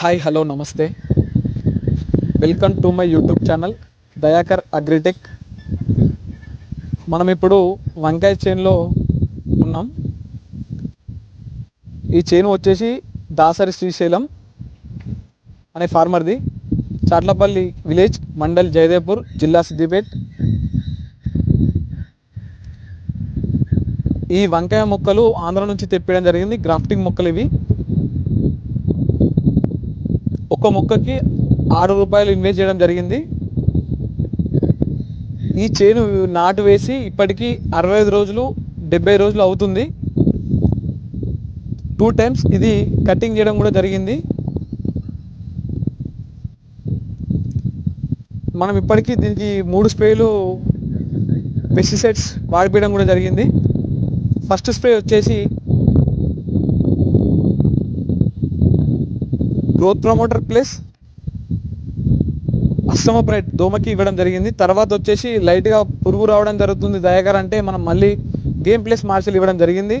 Hi hello నమస్తే. Welcome to my YouTube channel Dayakar agritech మనం ఇప్పుడు వంకాయ చేనులో ఉన్నాం. ఈ చేను వచ్చేసి దాసరి శ్రీశైలం అనే ఫార్మర్ది. చాట్లపల్లి విలేజ్ మండల్ జయదేపూర్ జిల్లా సిద్దిపేట్. ఈ వంకాయ మొక్కలు ఆంధ్ర నుంచి తెప్పించడం జరిగింది. గ్రాఫ్టింగ్ మొక్కలు ఇవి. ఒక్క మొక్కకి ఆరు రూపాయలు ఇన్వెస్ట్ చేయడం జరిగింది. ఈ చేను నాటు వేసి ఇప్పటికీ అరవై ఐదు రోజులు డెబ్బై రోజులు అవుతుంది. టూ టైమ్స్ ఇది కటింగ్ చేయడం కూడా జరిగింది. మనం ఇప్పటికీ దీనికి మూడు స్ప్రేలు పెస్టిసైడ్స్ వాడిపోయడం కూడా జరిగింది. ఫస్ట్ స్ప్రే వచ్చేసి గ్రోత్ ప్రమోటర్ ప్లస్. అస్తమప్రైట్ దోమకి ఇవ్వడం జరిగింది. తర్వాత వచ్చేసి లైట్గా పురుగు రావడం జరుగుతుంది. దయాకర్ అంటే మనం మళ్ళీ గేమ్ ప్లేస్ మార్షల్ ఇవ్వడం జరిగింది.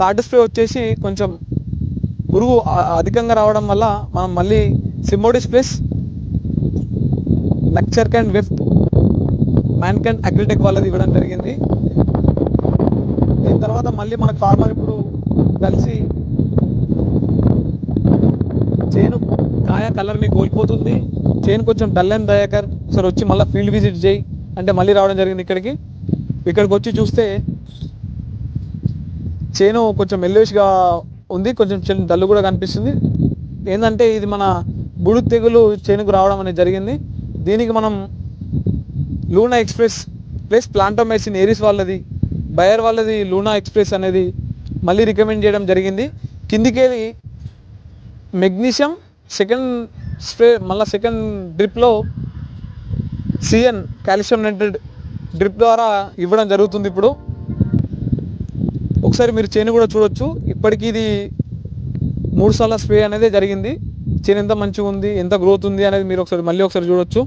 థర్డ్ స్ప్రే వచ్చేసి కొంచెం పురుగు అధికంగా రావడం వల్ల మనం మళ్ళీ సిమోడిస్ ప్లేస్ నక్చర్ క్యాండ్ వెఫ్ట్ మ్యాన్ క్యాండ్ అగ్రిటెక్ వాళ్ళది ఇవ్వడం జరిగింది. దీని తర్వాత మళ్ళీ మన ఫార్మర్ ఇప్పుడు కలిసి చేను కాయ కలర్ని కోల్పోతుంది. చేను కొంచెం డల్ అండ్ దయాకర్ ఒకసారి వచ్చి మళ్ళీ ఫీల్డ్ విజిట్ చేయి. అంటే మళ్ళీ రావడం జరిగింది ఇక్కడికి. ఇక్కడికి వచ్చి చూస్తే చేను కొంచెం ఎల్లోష్గా ఉంది. కొంచెం చిన్న డల్లు కూడా కనిపిస్తుంది. ఏంటంటే ఇది మన బుడు తెగులు చేనుకు రావడం అనేది జరిగింది. దీనికి మనం Luna express plus Plantomycin Aries వాళ్ళది బయర్ వాళ్ళది లూనా ఎక్స్ప్రెస్ అనేది మళ్ళీ రికమెండ్ చేయడం జరిగింది. కిందికేది మెగ్నీషియం సెకండ్ స్ప్రే మళ్ళీ సెకండ్ డ్రిప్లో సిఎన్ కాల్షియం నైట్రేట్ డ్రిప్ ద్వారా ఇవ్వడం జరుగుతుంది ఇప్పుడు. ఒకసారి మీరు చేను కూడా చూడొచ్చు. ఇప్పటికీ ఇది మూడు సార్ల స్ప్రే అనేది జరిగింది. చేను ఎంత మంచిగా ఉంది ఎంత గ్రోత్ ఉంది అనేది మీరు ఒకసారి మళ్ళీ ఒకసారి చూడొచ్చు.